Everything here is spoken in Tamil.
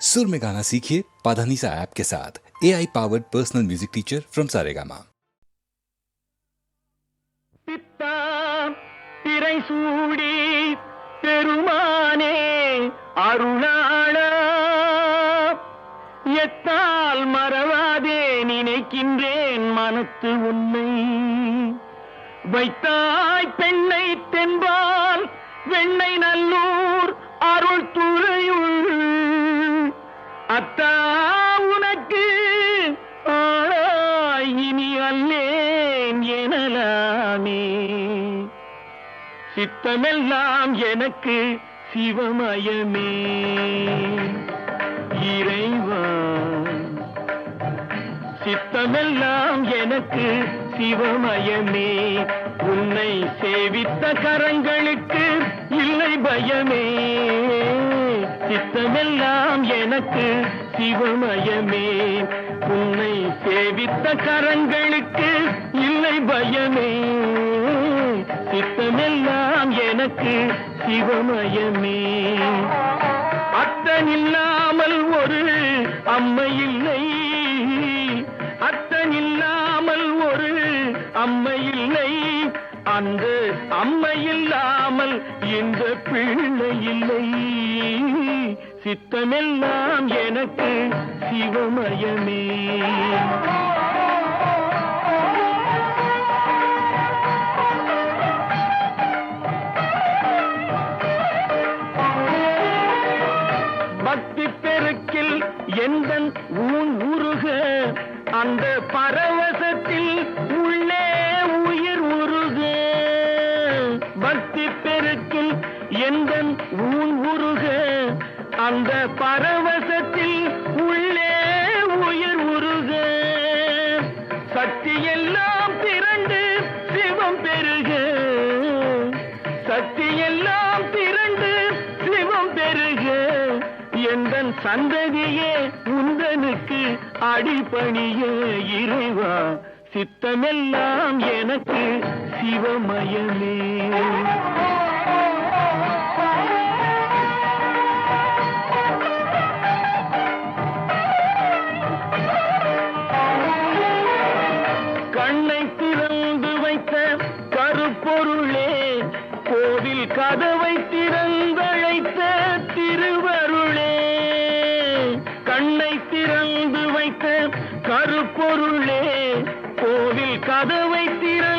सुर में गाना सीखिए पाधानीसा ऐप के साथ A I powered personal music teacher from Saregama பித்தா திரை சூடி பெருமானே அருளாளா எத்தால் மறவாதே நினைக்கின்றேன் மனத்து உன்னை வைத்தாய் பெண்ணை தென்பால் வெண்ணை நல்லூர் அருள் துறையுள் அத்தா உனக்கு இனி அல்லேன் எனலாமே. சித்தமெல்லாம் எனக்கு சிவமயமே. இறைவா சித்தமெல்லாம் எனக்கு சிவமயமே. உன்னை சேவித்த கரங்களுக்கு இல்லை பயமே. சித்தமெல்லாம் எனக்கு சிவமயமே. உன்னை சேவித்த கரங்களுக்கு இல்லை பயமே. சித்தமெல்லாம் எனக்கு சிவமயமே. அத்தனில்லாமல் ஒரு அம்மை இல்லை. அத்தனில்லாமல் ஒரு அம்மை இல்லை. அங்கு அம்மை இல்லாமல் இந்த பிள்ளை இல்லை. சித்தமெல்லாம் எனக்கு சிவமயமே. பக்தி பெருக்கில் எந்த ஊன் உருக அந்த பரவசத்தில் உள்ளே உயிர் பக்தி பெருக்கில் எந்த ஊன் உருக அந்த பரவசத்தில் உள்ளே உயிர் உருக. சக்தி எல்லாம் திரண்டு சிவம் பெருக. சக்தி எல்லாம் திரண்டு சிவம் பெருக. எந்தன் சந்ததியே உந்தனுக்கு அடிபணிய இறைவா சித்தமெல்லாம் எனக்கு சிவமயமே. கண்ணை திறந்து வைத்த கருப்பொருளே கோவில் கதவை திறந்தழைத்த திருவருளே. கண்ணை திறந்து வைத்த கருப்பொருளே கோவில் கதவை திறந்தழைத்த